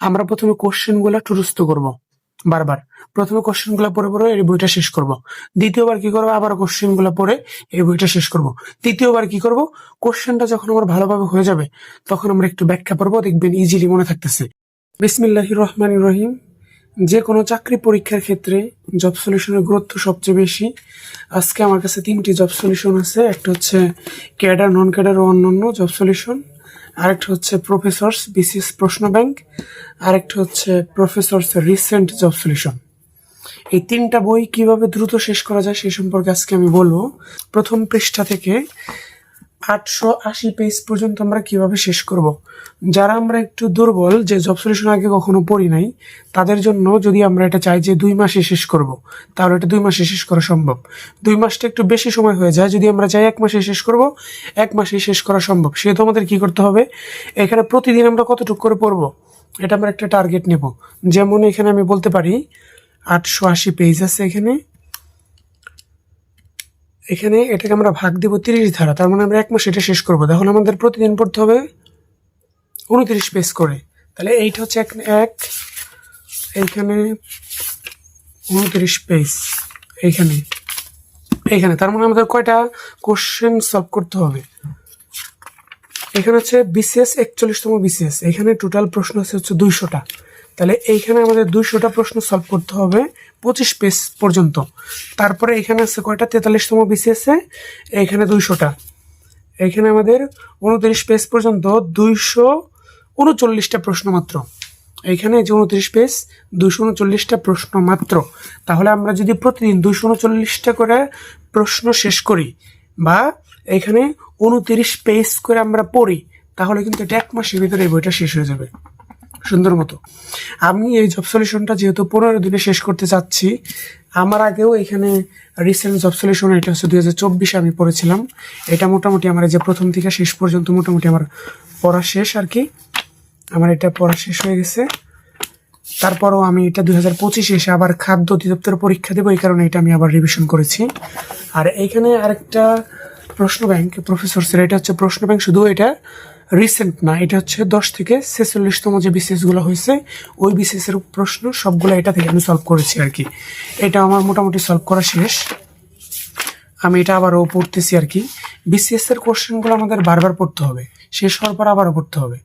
আমরা প্রথমে কোশ্চেনগুলো টুরুস্ত করব। বারবার। প্রথমে কোশ্চেন কোশ্চেনগুলো পড়ে পড়ে এই বইটা শেষ করব। দ্বিতীয়বার কি করব? আবার কোশ্চেনগুলো পড়ে এই বইটা শেষ করব। তৃতীয়বার কি করব? কোশ্চেনটা যখন আমার ভালোভাবে হয়ে যাবে, তখন আমরা একটু ব্যাখ্যা পড়ব, দেখবেন ইজিলি মনে থাকতেছে। বিসমিল্লাহ রহমান রহিম। যে কোনো চাকরি পরীক্ষার ক্ষেত্রে জব সলিউশনের গুরুত্ব সবচেয়ে বেশি। আজকে আমার কাছে তিনটি জব সলিউশন আছে। একটা হচ্ছে ক্যাডার নন ক্যাডার ও অন্যান্য জব সলিউশন আরেকটা হচ্ছে প্রফেসর্স বিসিএস প্রশ্ন ব্যাংক, আরেকটা হচ্ছে প্রফেসর্স রিসেন্ট জব সলিউশন। এই তিনটা বই কীভাবে দ্রুত শেষ করা যায় সে সম্পর্কে আজকে আমি বলব। প্রথম পৃষ্ঠা থেকে আটশো আশি পেজ পর্যন্ত আমরা কীভাবে শেষ করব? যারা আমরা একটু দুর্বল, যে জব সলিউশন আগে কখনো পড়ি নাই, তাদের জন্য যদি আমরা এটা চাই যে দুই মাসে শেষ করব, তাহলে এটা দুই মাসে শেষ করা সম্ভব। দুই মাসটা একটু বেশি সময় হয়ে যায়, যদি আমরা চাই এক মাসে শেষ করব, এক মাসে শেষ করা সম্ভব। সেহেতু আমাদের কি করতে হবে? এখানে প্রতিদিন আমরা কতটুকু করে পড়ব? এটা আমরা একটা টার্গেট নেব। যেমন এখানে আমি বলতে পারি, আটশো আশি পেজ আছে এখানে। এখানে এটাকে আমরা ভাগ দেব তিরিশ ধারা, তার মানে আমরা এক মাস এটা শেষ করব। তাহলে আমাদের প্রতিদিন পড়তে হবে উনত্রিশ পেজ করে। তাহলে এইটা হচ্ছে এক এক, এইখানে উনত্রিশ পেজ, এইখানে এইখানে। তার মানে আমাদের কয়টা কোশ্চেন সলভ করতে হবে? এখানে হচ্ছে বিসিএস একচল্লিশতম বিসিএস এখানে টোটাল প্রশ্ন আছে হচ্ছে দুইশোটা। তাহলে এইখানে আমাদের দুইশোটা প্রশ্ন সলভ করতে হবে পঁচিশ পেজ পর্যন্ত। তারপরে এখানে আছে কয়টা? তেতাল্লিশতম বিসিএসে এইখানে দুইশোটা। এখানে আমাদের উনত্রিশ পেজ পর্যন্ত দুইশো উনচল্লিশটা প্রশ্ন মাত্র। এইখানে যে উনত্রিশ পেজ দুশো উনচল্লিশটা প্রশ্ন মাত্র। তাহলে আমরা যদি প্রতিদিন দুশো উনচল্লিশটা করে প্রশ্ন শেষ করি বা এখানে উনত্রিশ পেজ করে আমরা পড়ি, তাহলে কিন্তু এটা এক মাসের ভিতরে এই বইটা শেষ হয়ে যাবে। সুন্দর মতো। আমি এই জব সলিউশনটা যেহেতু পনেরো দিনে শেষ করতে চাচ্ছি, আমার আগেও এখানে রিসেন্ট জব সলিউশন এটা হচ্ছে দুই হাজার চব্বিশে আমি পড়েছিলাম। এটা মোটামুটি আমার এই যে প্রথম থেকে শেষ পর্যন্ত মোটামুটি আমার পড়া শেষ আর কি। আমার এটা পড়া শেষ হয়ে গেছে। তারপরও আমি এটা দুই হাজার পঁচিশে এসে আবার খাদ্য অধিদপ্তর পরীক্ষা দেবো, এই কারণে এটা আমি আবার রিভিশন করেছি। আর এইখানে আরেকটা প্রশ্ন ব্যাংক প্রফেসরসের এটা হচ্ছে প্রশ্ন ব্যাংক শুধু এটা রিসেন্ট না, এটা হচ্ছে দশ থেকে ছেচল্লিশতম যে বিসিএসগুলো হয়েছে, ওই বিসিএসের প্রশ্ন সবগুলো এটা থেকে আমি সলভ করেছি আর কি। এটা আমার মোটামুটি সলভ করা শেষ। আমি এটা আবারও পড়তেছি আর কি। বিসিএসের কোশ্চেনগুলো আমাদের বারবার পড়তে হবে। শেষ হওয়ার পর আবারও পড়তে হবে।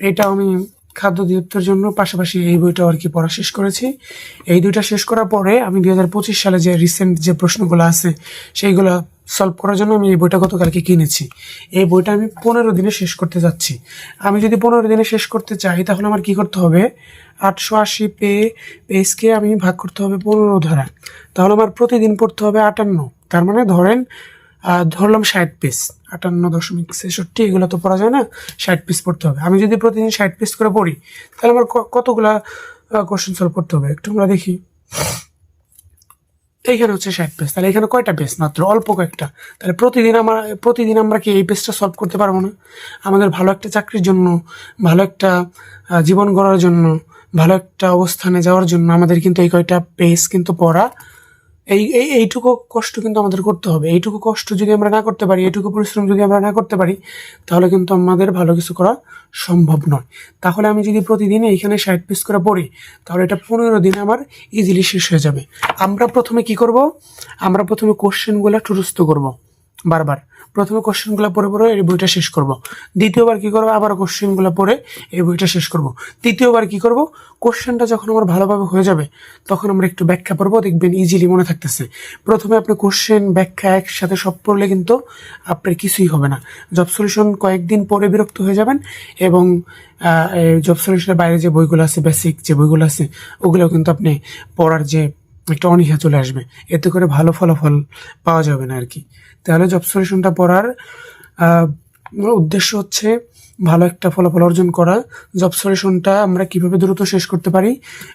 এটা আমি খাদ্য অধিদপ্তরের জন্য পাশাপাশি এই বইটা আর কি পড়া শেষ করেছি। এই দুইটা শেষ করার পরে আমি দুই হাজার পঁচিশ সালে যে রিসেন্ট যে প্রশ্নগুলো আছে, সেইগুলো সলভ করার জন্য আমি এই বইটা গতকালকে কিনেছি। এই বইটা আমি পনেরো দিনে শেষ করতে যাচ্ছি। আমি যদি পনেরো দিনে শেষ করতে চাই, তাহলে আমার কি করতে হবে? আটশো আশি পে, পেজকে আমি ভাগ করতে হবে পনেরো ধারা। তাহলে আমার প্রতিদিন পড়তে হবে আটান্ন। তার মানে ধরেন ধরলাম ষাট পিস আটান্ন দশমিক ছেষট্টি, এগুলো তো পড়া যায় না? ষাট পিস পড়তে হবে। আমি যদি প্রতিদিন ষাট পিস করে পড়ি, তাহলে আমার কতগুলা কোশ্চেন সলভ করতে হবে? একটু আমরা দেখি। এইখানে হচ্ছে ষাট পেজ তাহলে এখানে কয়টা পেজ মাত্র অল্প কয়েকটা। তাহলে প্রতিদিন আমরা প্রতিদিন আমরা কি এই পেজটা সলভ করতে পারব না? আমাদের ভালো একটা চাকরির জন্য, ভালো একটা জীবন গড়ার জন্য, ভালো একটা অবস্থানে যাওয়ার জন্য আমাদের কিন্তু এই কয়টা পেজ কিন্তু পড়া এই এই, এইটুকু কষ্ট কিন্তু আমাদের করতে হবে। এইটুকু কষ্ট যদি আমরা না করতে পারি, এইটুকু পরিশ্রম যদি আমরা না করতে পারি, তাহলে কিন্তু আমাদের ভালো কিছু করা সম্ভব নয়। তাহলে আমি যদি প্রতিদিন এইখানে ষাট পিস করে পড়ি, তাহলে এটা পনেরো দিনে আমার ইজিলি শেষ হয়ে যাবে। আমরা প্রথমে কি করব? আমরা প্রথমে কোশ্চেনগুলো টুরুস্ত করব। বারবার। প্রথমে কোশ্চেনগুলো পড়ে পড়ে এই বইটা শেষ করব। দ্বিতীয়বার কি করব? আবার কোশ্চেনগুলো পড়ে এই বইটা শেষ করব। তৃতীয়বার কি করব? কোশ্চেনটা যখন আমার ভালোভাবে হয়ে যাবে, তখন আমরা একটু ব্যাখ্যা পড়ব দেখবেন ইজিলি মনে থাকতেছে। প্রথমে আপনি কোশ্চেন ব্যাখ্যা একসাথে সব পড়লে কিন্তু আপনার কিছুই হবে না। জব সলিউশন কয়েকদিন পরে বিরক্ত হয়ে যাবেন এবং জব সলিউশনের বাইরে যে বইগুলো আছে বেসিক যে বইগুলো আছে, ওগুলো কিন্তু আপনি পড়ার যে একটা অনীহা চলে আসবে। এতে করে ভালো ফলাফল পাওয়া যাবে না আর কি তাহলে জব সলিউশনটা পড়ার উদ্দেশ্য হচ্ছে ভালো একটা ফলাফল অর্জন করা। জব সলিউশনটা আমরা কীভাবে দ্রুত শেষ করতে পারি,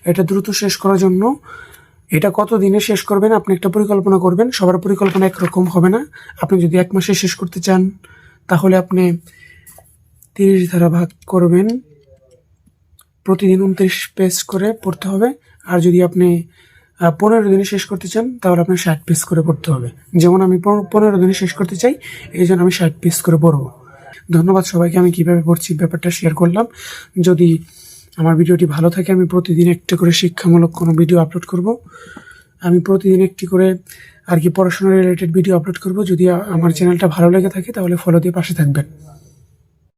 এটা দ্রুত শেষ করার জন্য এটা কত দিনে শেষ করবেন আপনি একটা পরিকল্পনা করবেন, সবার পরিকল্পনা একরকম হবে না। আপনি যদি এক মাসে শেষ করতে চান, তাহলে আপনি তিরিশ ধারা ভাগ করবেন। প্রতিদিন উনত্রিশ পেজ করে পড়তে হবে। আর যদি আপনি পনেরো দিনে শেষ করতে চান, তাহলে আপনার ষাট পিস করে পড়তে হবে। যেমন আমি পনেরো- দিনে শেষ করতে চাই, এই জন্য আমি ষাট পিস করে পড়ব। ধন্যবাদ সবাইকে, আমি কীভাবে পড়ছি ব্যাপারটা শেয়ার করলাম। যদি আমার ভিডিওটি ভালো থাকে, আমি প্রতিদিন একটা করে শিক্ষামূলক কোনো ভিডিও আপলোড করব। আমি প্রতিদিন একটি করে আর কি পড়াশোনা রিলেটেড ভিডিও আপলোড করব। যদি আমার চ্যানেলটা ভালো লেগে থাকে, তাহলে ফলো দিয়ে পাশে থাকবেন।